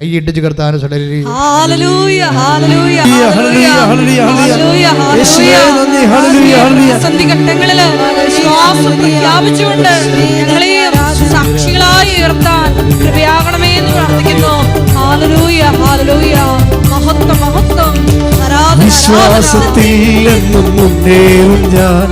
കൈയിട്ടിച്ച് കർത്താനും സടരി ഘട്ടങ്ങളിൽ വിശ്വാസം പ്രഖ്യാപിച്ചുകൊണ്ട് ഞങ്ങളെ സാക്ഷികളായി ഉയർത്താൻ കൃപയാകണമേ എന്ന് പ്രാർത്ഥിക്കുന്നു. ഹാലലൂയ ഹാലലൂയ മഹത്വം മഹത്വം. ആരാധന, വിശ്വാസത്തിൽ എന്നും മുന്നേറും ഞാൻ.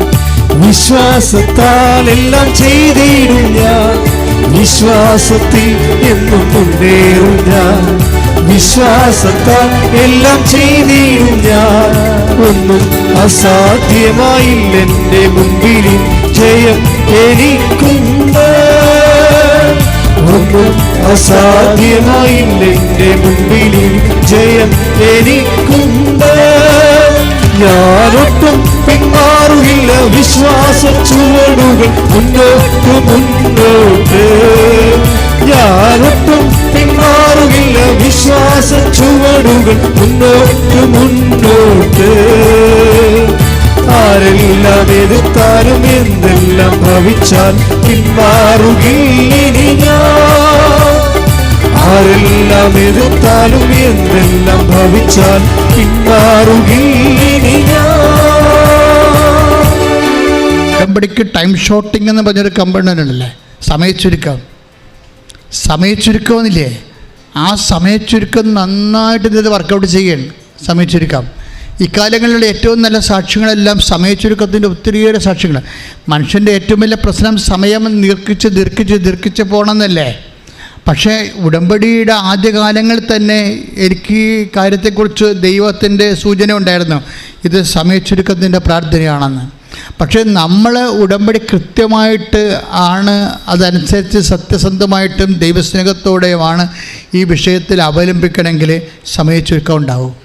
വിശ്വാസത്താൽ എല്ലാം ചെയ്തിടും ഞാൻ. വിശ്വാസത്തിൽ എന്നും മുന്നേറും ഞാൻ. വിശ്വാസത്താൽ എല്ലാം ചെയ്തിടും ഞാൻ. ഒന്നും അസാധ്യമായില്ല എന്റെ മുമ്പിൽ ജയം എനിക്കുണ്ട്. ഒന്നും അസാധ്യമായില്ല എന്റെ മുമ്പിൽ ജയം എനിക്കുണ്ട്. ഞാനൊട്ടും പിന്മാറുകില്ല വിശ്വാസ ചുവടുകൾ മുന്നോട്ട് മുന്നോട്ട്. ഞാനൊട്ടും പിന്മാറുകില്ല വിശ്വാസ ചുവടുകൾ മുന്നോട്ട് മുന്നോട്ട്. ആരെല്ലാം എതിർത്താലും എന്തെല്ലാം ഭവിച്ചാൽ പിന്മാറുകില്ലിനി ഞാൻ. ആരെല്ലാം എതിർത്താലും എന്തെല്ലാം ഭവിച്ചാൽ പിന്മാറുകില്ലിനി ഞാൻ. ഉടമ്പടിക്ക് ടൈം ഷോട്ടിംഗ് എന്ന് പറഞ്ഞൊരു കമ്പനി ഉണ്ടല്ലേ? സമയച്ചുരുക്കം. സമയച്ചുരുക്കമെന്നില്ലേ ആ സമയച്ചുരുക്കം നന്നായിട്ട് ഇത് വർക്കൗട്ട് ചെയ്യണം സമയച്ചുരുക്കം. ഇക്കാലങ്ങളിലുള്ള ഏറ്റവും നല്ല സാക്ഷ്യങ്ങളെല്ലാം സമയച്ചുരുക്കത്തിന്റെ ഒത്തിരിയേറെ സാക്ഷ്യങ്ങൾ. മനുഷ്യന്റെ ഏറ്റവും വലിയ പ്രശ്നം സമയം ദീർഘിച്ച് ദീർഘിച്ച് ദീർഘിച്ച് പോകണമെന്നല്ലേ പക്ഷേ ഉടമ്പടിയുടെ ആദ്യകാലങ്ങളിൽ തന്നെ എനിക്ക് ഈ കാര്യത്തെക്കുറിച്ച് ദൈവത്തിന്റെ സൂചന ഉണ്ടായിരുന്നു. ഇത് സമയച്ചുരുക്കത്തിന്റെ പ്രാർത്ഥനയാണെന്ന്. പക്ഷേ നമ്മൾ ഉടമ്പടി കൃത്യമായിട്ട് ആണ് അതനുസരിച്ച് സത്യസന്ധമായിട്ടും ദൈവസ്നേഹത്തോടെയുമാണ് ഈ വിഷയത്തിൽ അവലംബിക്കണമെങ്കിൽ സമയച്ചുരുക്കം ഉണ്ടാവും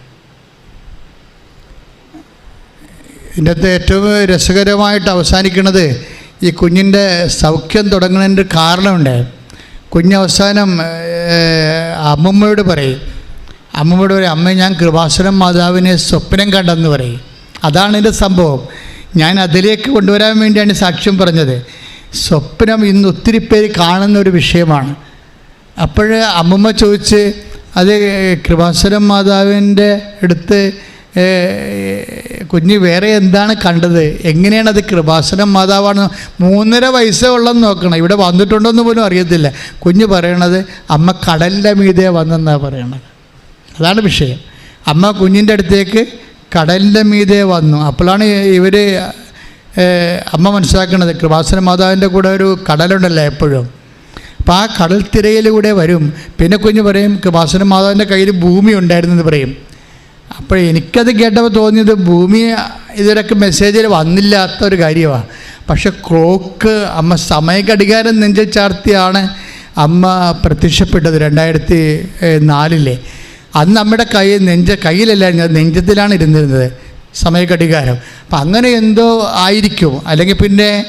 ഇതിന്റെ ഏറ്റവും രസകരമായിട്ട് അവസാനിക്കുന്നത് ഈ കുഞ്ഞിന്റെ സൗഖ്യം തുടങ്ങുന്നതിന്റെ കാരണമുണ്ട്. കുഞ്ഞ് അവസാനം അമ്മമ്മയോട് പറയും. അമ്മമ്മയോട് പറയും അമ്മ ഞാൻ കൃപാസുരം മാതാവിനെ സ്വപ്നം കണ്ടെന്ന് പറയും. അതാണ് ഇതിന്റെ സംഭവം. ഞാൻ അതിലേക്ക് കൊണ്ടുവരാൻ വേണ്ടിയാണ് സാക്ഷ്യം പറഞ്ഞത്. സ്വപ്നം ഇന്ന് ഒത്തിരി പേര് കാണുന്ന ഒരു വിഷയമാണ്. അപ്പോൾ അമ്മമ്മ ചോദിച്ച് അത് കൃപാസുരം മാതാവിന്റെ അടുത്ത് കുഞ്ഞ് വേറെ എന്താണ് കണ്ടത്? എങ്ങനെയാണ് അത് കൃപാസനം മാതാവാണ്? മൂന്നര വയസ്സേ ഉള്ളെന്ന് നോക്കണം. ഇവിടെ വന്നിട്ടുണ്ടോയെന്ന് പോലും അറിയത്തില്ല. കുഞ്ഞ് പറയണത് അമ്മ കടലിന്റെ മീതെ വന്നെന്നാണ് പറയണത്. അതാണ് വിഷയം. അമ്മ കുഞ്ഞിന്റെ അടുത്തേക്ക് കടലിന്റെ മീതെ വന്നു. അപ്പോഴാണ് ഇവർ അമ്മ മനസ്സിലാക്കുന്നത് കൃപാസന മാതാവിന്റെ കൂടെ ഒരു കടലുണ്ടല്ലോ എപ്പോഴും. അപ്പം ആ കടൽ തിരയിലൂടെ വരും. പിന്നെ കുഞ്ഞ് പറയും കൃപാസന മാതാവിന്റെ കയ്യിൽ ഭൂമി ഉണ്ടായിരുന്നു എന്ന് പറയും. അപ്പോൾ എനിക്കത് കേട്ടപ്പോൾ തോന്നിയത് ഭൂമി ഇതുവരെയൊക്കെ മെസ്സേജിൽ വന്നില്ലാത്ത ഒരു കാര്യമാണ് പക്ഷെ ക്ലോക്ക് അമ്മ സമയഘടികാരം നെഞ്ചിൽ ചാർത്തിയാണ് അമ്മ പ്രത്യക്ഷപ്പെട്ടത് രണ്ടായിരത്തി നാലിലെ. അന്ന് നമ്മുടെ കൈ നെഞ്ച കയ്യിലല്ല നെഞ്ചത്തിലാണ് ഇരുന്നിരുന്നത്. സമയഘടികാരം. അപ്പം അങ്ങനെ എന്തോ ആയിരിക്കും. അല്ലെങ്കിൽ പിന്നെ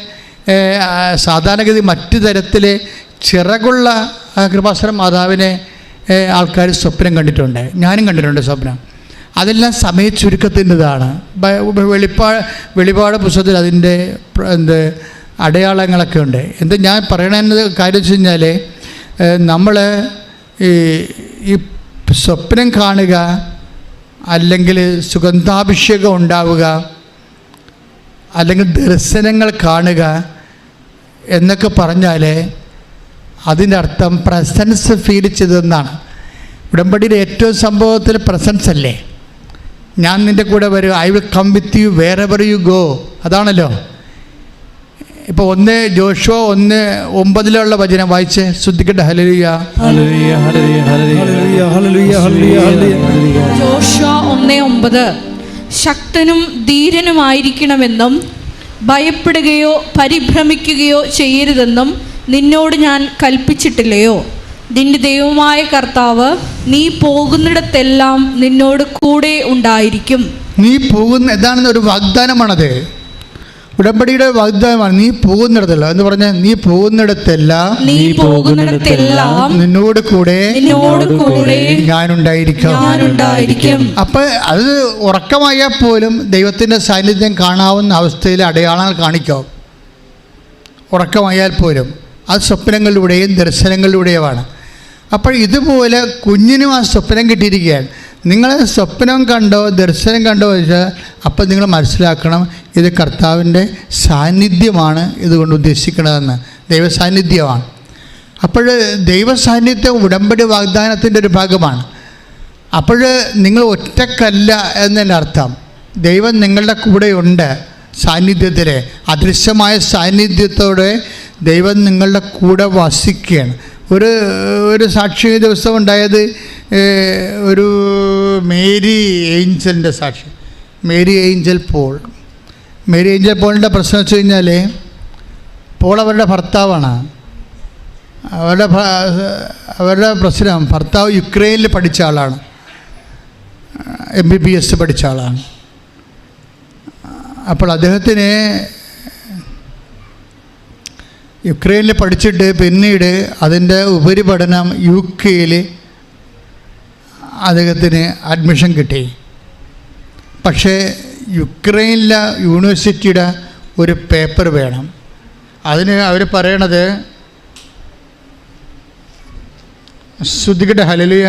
സാധാരണഗതി മറ്റു തരത്തിൽ ചിറകുള്ള കൃപാസനം മാതാവിനെ ആൾക്കാർ സ്വപ്നം കണ്ടിട്ടുണ്ട്. ഞാനും കണ്ടിട്ടുണ്ട് സ്വപ്നം. അതെല്ലാം സമയ ചുരുക്കത്തിന്റെതാണ്. വെളിപ്പാ വെളിപാട് പുസ്തകത്തിൽ അതിന്റെ എന്ത് അടയാളങ്ങളൊക്കെ ഉണ്ട്. എന്ത് ഞാൻ പറയണത് കാര്യം വെച്ച് കഴിഞ്ഞാൽ നമ്മൾ ഈ സ്വപ്നം കാണുക അല്ലെങ്കിൽ സുഗന്ധാഭിഷേകം ഉണ്ടാവുക അല്ലെങ്കിൽ ദർശനങ്ങൾ കാണുക എന്നൊക്കെ പറഞ്ഞാൽ അതിന്റെ അർത്ഥം പ്രസൻസ് ഫീൽ ചെയ്തതെന്നാണ്. ഉടമ്പടിയിലെ ഏറ്റവും സംഭവത്തിൽ പ്രസൻസ് അല്ലേ? ഞാൻ നിന്റെ കൂടെ വരും. I will come with you wherever you go അതാണല്ലോ. ഇപ്പോൾ ഒന്ന് ജോഷോ ഒന്ന് ഒമ്പതിലുള്ള വചനം വായിച്ച് ശ്രദ്ധിക്കട്ടെ. Hallelujah hallelujah, hallelujah, hallelujah, hallelujah, hallelujah, hallelujah. Joshua ഒന്നേ ഒമ്പത്. ശക്തനും ധീരനുമായിരിക്കണമെന്നും ഭയപ്പെടുകയോ പരിഭ്രമിക്കുകയോ ചെയ്യരുതെന്നും നിന്നോട് ഞാൻ കൽപ്പിച്ചിട്ടില്ലയോ? നിന്റെ ദൈവമായ കർത്താവ് നീ പോകുന്നിടത്തെല്ലാം നിന്നോട് കൂടെ ഉണ്ടായിരിക്കും. നീ പോകുന്ന ഇതാണ് ഒരു വാഗ്ദാനമാണത്. ഉടമ്പടിയുടെ വാഗ്ദാനമാണ് നീ പോകുന്നിടത്തല്ല എന്ന് പറഞ്ഞാൽ നീ പോകുന്നിടത്തെല്ലാം നീ പോകുന്നിടത്തെല്ലാം നിന്നോട് കൂടെ നിന്നോട് കൂടെ ഞാനുണ്ടായിരിക്കാം. ഞാനുണ്ടായിരിക്കും. അപ്പൊ അത് ഉറക്കമായാൽ പോലും ദൈവത്തിന്റെ സാന്നിധ്യം കാണാവുന്ന അവസ്ഥയിൽ അടയാളങ്ങൾ കാണിക്കാം. ഉറക്കമായാൽ പോലും അത് സ്വപ്നങ്ങളിലൂടെയും ദർശനങ്ങളിലൂടെയുമാണ്. അപ്പോൾ ഇതുപോലെ കുഞ്ഞിനും ആ സ്വപ്നം കിട്ടിയിരിക്കുകയാണ്. നിങ്ങൾ സ്വപ്നം കണ്ടോ ദർശനം കണ്ടോ വെച്ചാൽ അപ്പം നിങ്ങൾ മനസ്സിലാക്കണം ഇത് കർത്താവിന്റെ സാന്നിധ്യമാണ് ഇതുകൊണ്ട് ഉദ്ദേശിക്കണതെന്ന് ദൈവസാന്നിധ്യമാണ്. അപ്പോൾ ദൈവസാന്നിധ്യം ഉടമ്പടി വാഗ്ദാനത്തിന്റെ ഒരു ഭാഗമാണ്. അപ്പോൾ നിങ്ങൾ ഒറ്റക്കല്ല എന്നതിന്റെ അർത്ഥം. ദൈവം നിങ്ങളുടെ കൂടെയുണ്ട് സാന്നിധ്യത്തിൽ അദൃശ്യമായ സാന്നിധ്യത്തോടെ ദൈവം നിങ്ങളുടെ കൂടെ വസിക്കുകയാണ്. ഒരു ഒരു സാക്ഷി ദിവസം ഉണ്ടായത് ഒരു മേരി ഏഞ്ചലിന്റെ സാക്ഷി. Mary Angel Paul. Mary Angel പോളിന്റെ പ്രശ്നം വെച്ച് കഴിഞ്ഞാൽ പോൾ അവരുടെ ഭർത്താവാണ്. അവരുടെ അവരുടെ പ്രശ്നം ഭർത്താവ് യുക്രൈനിൽ പഠിച്ച ആളാണ്. എം ബി ബി എസ് പഠിച്ച ആളാണ്. അപ്പോൾ അദ്ദേഹത്തിന് യുക്രൈനിൽ പഠിച്ചിട്ട് പിന്നീട് അതിന്റെ ഉപരിപഠനം യു കെയിൽ അദ്ദേഹത്തിന് അഡ്മിഷൻ കിട്ടി. പക്ഷേ യുക്രൈനിലെ യൂണിവേഴ്സിറ്റിയുടെ ഒരു പേപ്പർ വേണം. അതിന് അവർ പറയണത് ശ്രദ്ധിക്കട്ടെ ഹലലിയ.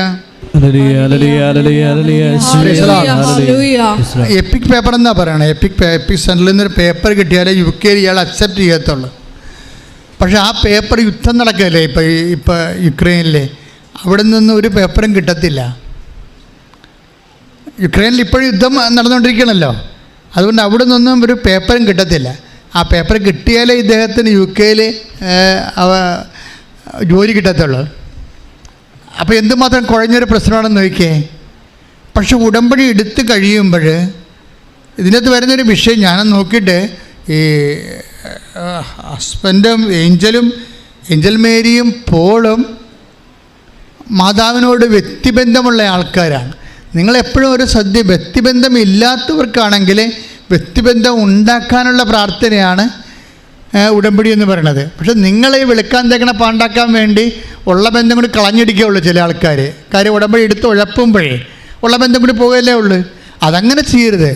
എപ്പിക് പേപ്പർ എന്നാ പറയണത് എപ്പിക് എപ്പിക് സെന്ററിൽ നിന്നൊരു പേപ്പർ കിട്ടിയാലേ യു കെയിൽ ഇയാൾ അക്സെപ്റ്റ് ചെയ്യത്തുള്ളൂ. പക്ഷേ ആ പേപ്പർ യുദ്ധം നടക്കുകയല്ലേ ഇപ്പം ഇപ്പം യുക്രൈനിലെ? അവിടെ നിന്ന് ഒരു പേപ്പറും കിട്ടത്തില്ല. യുക്രൈനിൽ ഇപ്പോഴും യുദ്ധം നടന്നുകൊണ്ടിരിക്കണമല്ലോ അതുകൊണ്ട് അവിടെ നിന്നൊന്നും ഒരു പേപ്പറും കിട്ടത്തില്ല. ആ പേപ്പർ കിട്ടിയാലേ ഇദ്ദേഹത്തിന് യു കെയിൽ ജോലി കിട്ടത്തുള്ളൂ. അപ്പോൾ എന്തുമാത്രം കുഴഞ്ഞൊരു പ്രശ്നമാണെന്ന് നോക്കിയേ. പക്ഷെ ഉടമ്പടി എടുത്ത് കഴിയുമ്പോൾ ഇതിനകത്ത് വരുന്നൊരു വിഷയം ഞാൻ നോക്കിയിട്ട് ഈ ഹസ്ബൻഡും ഏഞ്ചലും ഏഞ്ചൽ മേരിയും പോളും മാതാവിനോട് വ്യക്തിബന്ധമുള്ള ആൾക്കാരാണ്. നിങ്ങളെപ്പോഴും ഒരു സദ്യ വ്യക്തിബന്ധം ഇല്ലാത്തവർക്കാണെങ്കിൽ വ്യക്തിബന്ധം ഉണ്ടാക്കാനുള്ള പ്രാർത്ഥനയാണ് ഉടമ്പടി എന്ന് പറയണത്. പക്ഷെ നിങ്ങളെ വെളുക്കാൻ തേക്കണ പാണ്ടാക്കാൻ വേണ്ടി ഉള്ള ബന്ധം കൂടി കളഞ്ഞിടിക്കുകയുള്ളൂ ചില ആൾക്കാർ കാര്യം ഉടമ്പടി എടുത്ത് ഉഴപ്പുമ്പോഴേ ഉള്ള ബന്ധം കൂടി പോകല്ലേ ഉള്ളൂ. അതങ്ങനെ ചെയ്യരുത്.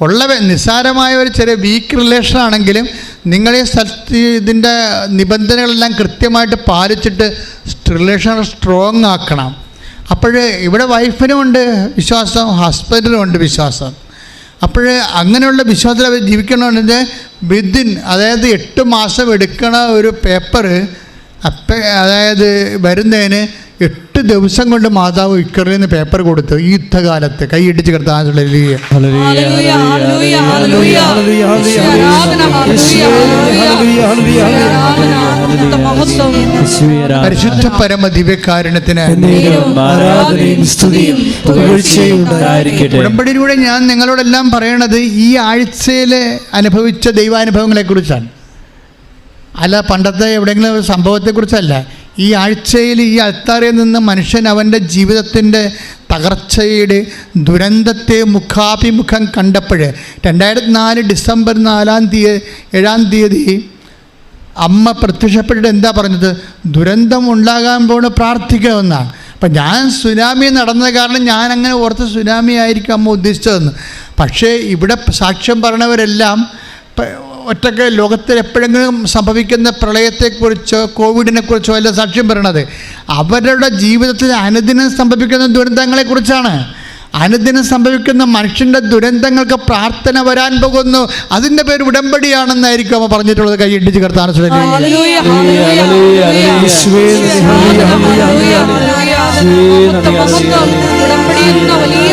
ഉള്ള നിസ്സാരമായ ഒരു ചെറിയ വീക്ക് റിലേഷൻ ആണെങ്കിലും നിങ്ങളെ സ്ഥലത്ത് ഇതിന്റെ നിബന്ധനകളെല്ലാം കൃത്യമായിട്ട് പാലിച്ചിട്ട് റിലേഷൻ സ്ട്രോങ് ആക്കണം. അപ്പോൾ ഇവിടെ വൈഫിനും ഉണ്ട് വിശ്വാസം ഹസ്ബൻഡിനും ഉണ്ട് വിശ്വാസം അപ്പോഴേ അങ്ങനെയുള്ള വിശ്വാസത്തിൽ അവർ ജീവിക്കണമെന്ന് വിതിൻ അതായത് എട്ട് മാസം എടുക്കണ ഒരു പേപ്പർ അപ്പ അതായത് വരുന്നതിന് എട്ട് ദിവസം കൊണ്ട് മാതാവ് ഇക്കറിൽ പേപ്പർ കൊടുത്തു ഈ യുദ്ധകാലത്ത് കൈയിടിച്ച് കിടത്താനുള്ള പരിശുദ്ധ പരമ ദിവ്യകാരണത്തിന് ഉടമ്പടിയിലൂടെ ഞാൻ നിങ്ങളോടെല്ലാം പറയണത് ഈ ആഴ്ചയിൽ അനുഭവിച്ച ദൈവാനുഭവങ്ങളെ കുറിച്ചാണ് അല്ല പണ്ടത്തെ എവിടെയെങ്കിലും ഒരു സംഭവത്തെക്കുറിച്ചല്ല. ഈ ആഴ്ചയിൽ ഈ അൾത്താറിൽ നിന്ന് മനുഷ്യൻ അവന്റെ ജീവിതത്തിന്റെ തകർച്ചയുടെ ദുരന്തത്തെ മുഖാഭിമുഖം കണ്ടപ്പോൾ രണ്ടായിരത്തി നാല് ഡിസംബർ നാലാം തീയതി ഏഴാം തീയതി അമ്മ പ്രത്യക്ഷപ്പെട്ടിട്ട് എന്താ പറഞ്ഞത്? ദുരന്തം ഉണ്ടാകാൻ പോണ പ്രാർത്ഥിക്കുമെന്നാണ് അപ്പം ഞാൻ സുനാമി നടന്നത് കാരണം ഞാൻ അങ്ങനെ ഓർത്ത് സുനാമി ആയിരിക്കും അമ്മ ഉദ്ദേശിച്ചതെന്ന്. പക്ഷേ ഇവിടെ സാക്ഷ്യം പറഞ്ഞവരെല്ലാം ഒറ്റയ്ക്ക് ലോകത്തിൽ എപ്പോഴെങ്കിലും സംഭവിക്കുന്ന പ്രളയത്തെക്കുറിച്ചോ കോവിഡിനെക്കുറിച്ചോ അല്ല സാക്ഷ്യം പറയണത്. അവരുടെ ജീവിതത്തിൽ അനുദിനം സംഭവിക്കുന്ന ദുരന്തങ്ങളെക്കുറിച്ചാണ്. അനുദിനം സംഭവിക്കുന്ന മനുഷ്യന്റെ ദുരന്തങ്ങൾക്ക് പ്രാർത്ഥന വരാൻ പോകുന്നു അതിന്റെ പേര് ഉടമ്പടിയാണെന്നായിരിക്കും അവ പറഞ്ഞിട്ടുള്ളത് കൈ ഇടിച്ച് കർത്താൻ. ഉടമ്പടി എന്ന വലിയ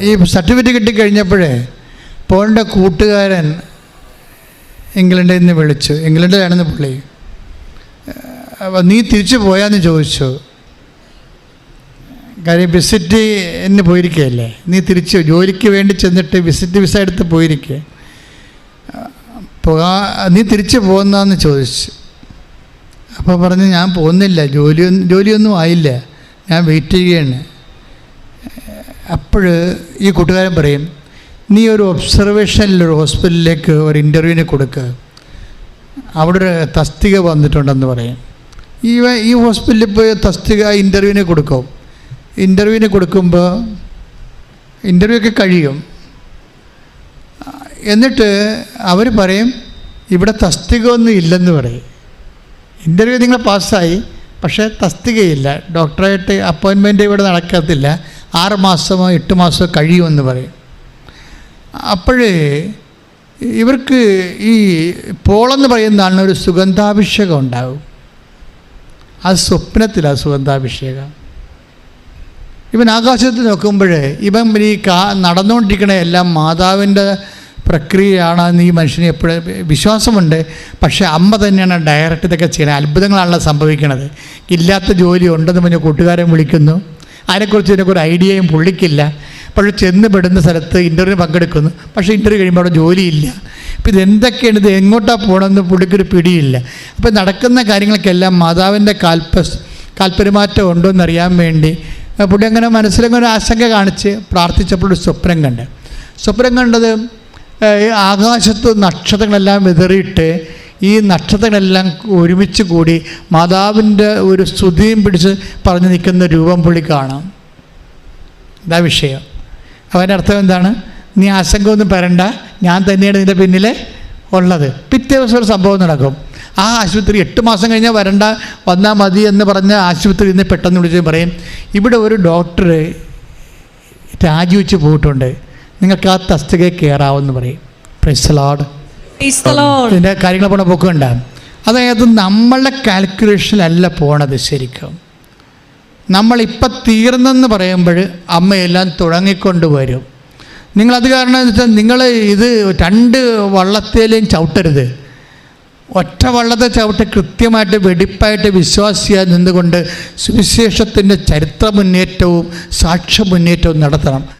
ഈ സർട്ടിഫിക്കറ്റ് കിട്ടിക്കഴിഞ്ഞപ്പോഴേ പോളിന്റെ കൂട്ടുകാരൻ ഇംഗ്ലണ്ടിൽ നിന്ന് വിളിച്ചു. ഇംഗ്ലണ്ടിലാണെന്ന് പുള്ളി. അപ്പോൾ നീ തിരിച്ചു പോയാന്ന് ചോദിച്ചു. കാര്യം വിസിറ്റ് എന്നെ പോയിരിക്കുകയല്ലേ? നീ തിരിച്ച് ജോലിക്ക് വേണ്ടി ചെന്നിട്ട് വിസിറ്റ് വിസ എടുത്ത് പോയിരിക്കുക പോകാ നീ തിരിച്ച് പോകുന്നതെന്ന് ചോദിച്ചു. അപ്പോൾ പറഞ്ഞ് ഞാൻ പോകുന്നില്ല. ജോലിയൊന്നും ജോലിയൊന്നും ആയില്ല. ഞാൻ വെയിറ്റ് ചെയ്യുകയാണ്. അപ്പോൾ ഈ കൂട്ടുകാരൻ പറയും നീ ഒരു ഒബ്സർവേഷനിൽ ഒരു ഹോസ്പിറ്റലിലേക്ക് ഒരു ഇന്റർവ്യൂവിന് കൊടുക്കുക അവിടെ ഒരു തസ്തിക വന്നിട്ടുണ്ടെന്ന് പറയും. ഈ ഈ ഹോസ്പിറ്റലിൽ പോയി തസ്തിക ഇന്റർവ്യൂവിന് കൊടുക്കും. ഇന്റർവ്യൂവിന് കൊടുക്കുമ്പോൾ ഇന്റർവ്യൂ ഒക്കെ കഴിയും. എന്നിട്ട് അവർ പറയും ഇവിടെ തസ്തിക ഒന്നും ഇല്ലെന്ന് പറയും. ഇന്റർവ്യൂ നിങ്ങൾ പാസ്സായി പക്ഷേ തസ്തികയില്ല. ഡോക്ടറായിട്ട് അപ്പോയിൻമെന്റ് ഇവിടെ നടക്കത്തില്ല. ആറ് മാസമോ എട്ട് മാസമോ കഴിയുമെന്ന് പറയും. അപ്പോഴേ ഇവർക്ക് ഈ പോളെന്ന് പറയുന്നതാണ് ഒരു സുഗന്ധാഭിഷേകം ഉണ്ടാകും. ആ സ്വപ്നത്തിലാണ് സുഗന്ധാഭിഷേകം. ഇവൻ ആകാശത്ത് നോക്കുമ്പോഴേ ഇവൻ ഈ കാ നടന്നുകൊണ്ടിരിക്കണ എല്ലാം മാതാവിന്റെ പ്രക്രിയയാണെന്ന് ഈ മനുഷ്യന് എപ്പോഴും വിശ്വാസമുണ്ട്. പക്ഷേ അമ്മ തന്നെയാണ് ഡയറക്റ്റ് ഇതൊക്കെ ചെയ്യുന്നത് അത്ഭുതങ്ങളാണല്ലോ സംഭവിക്കുന്നത് ഇല്ലാത്ത ജോലി ഉണ്ടെന്ന് പറഞ്ഞ് കൂട്ടുകാരൻ വിളിക്കുന്നു. അതിനെക്കുറിച്ച് ഒരു ഐഡിയയും പുള്ളിക്കില്ല. പക്ഷേ ചെന്ന് പെടുന്ന സ്ഥലത്ത് ഇന്റർവ്യൂ പങ്കെടുക്കുന്നു. പക്ഷേ ഇന്റർവ്യൂ കഴിയുമ്പോൾ അവിടെ ജോലിയില്ല. അപ്പോൾ ഇതെന്തൊക്കെയാണ് ഇത് എങ്ങോട്ടാണ് പോകണമെന്ന് പുള്ളിക്കൊരു പിടിയില്ല. അപ്പോൾ നടക്കുന്ന കാര്യങ്ങൾക്കെല്ലാം മാതാവിന്റെ കാൽപ്പ കാൽപെരുമാറ്റം ഉണ്ടോ എന്നറിയാൻ വേണ്ടി പുള്ളി അങ്ങനെ മനസ്സിലങ്ങനെ ഒരു ആശങ്ക കാണിച്ച് പ്രാർത്ഥിച്ചപ്പോൾ ഒരു സ്വപ്നം കണ്ട്. സ്വപ്നം കണ്ടത് ആകാശത്ത് നക്ഷത്രങ്ങളെല്ലാം വിതറിയിട്ട് ഈ നക്ഷത്രങ്ങളെല്ലാം ഒരുമിച്ച് കൂടി മാതാവിന്റെ ഒരു സ്തുതിയും പിടിച്ച് പറഞ്ഞു നിൽക്കുന്ന രൂപം പുള്ളി കാണാം. ഇതാ വിഷയം. അവന്റെ അർത്ഥം എന്താണ്? നീ ആശങ്ക ഒന്നും വരണ്ട ഞാൻ തന്നെയാണ് നിന്റെ പിന്നിൽ ഉള്ളത്. പിറ്റേ ദിവസം ഒരു സംഭവം നടക്കും. ആ ആശുപത്രി എട്ട് മാസം കഴിഞ്ഞാൽ വരണ്ട വന്നാൽ മതി എന്ന് പറഞ്ഞ ആശുപത്രിയിൽ നിന്ന് പെട്ടെന്ന് വിളിച്ച് പറയും ഇവിടെ ഒരു ഡോക്ടർ രാജിവെച്ച് പോയിട്ടുണ്ട്. നിങ്ങൾക്ക് ആ തസ്തികയിൽ കയറാമെന്ന് പറയും. Lord. കാര്യങ്ങൾ പോണ പോക്കുണ്ട്. അതായത് നമ്മളുടെ കാൽക്കുലേഷനിലല്ല പോണത് ശരിക്കും. നമ്മളിപ്പം തീർന്നെന്ന് പറയുമ്പോൾ അമ്മയെല്ലാം തുടങ്ങിക്കൊണ്ട് വരും. നിങ്ങളത് കാരണം എന്ന് വെച്ചാൽ നിങ്ങൾ ഇത് രണ്ട് വള്ളത്തേലും ചവിട്ടരുത്. ഒറ്റ വള്ളത്തെ ചവിട്ട് കൃത്യമായിട്ട് വെടിപ്പായിട്ട് വിശ്വാസിയായി നിന്നുകൊണ്ട് സുവിശേഷത്തിന്റെ ചരിത്ര മുന്നേറ്റവും സാക്ഷ്യ മുന്നേറ്റവും നടത്തണം.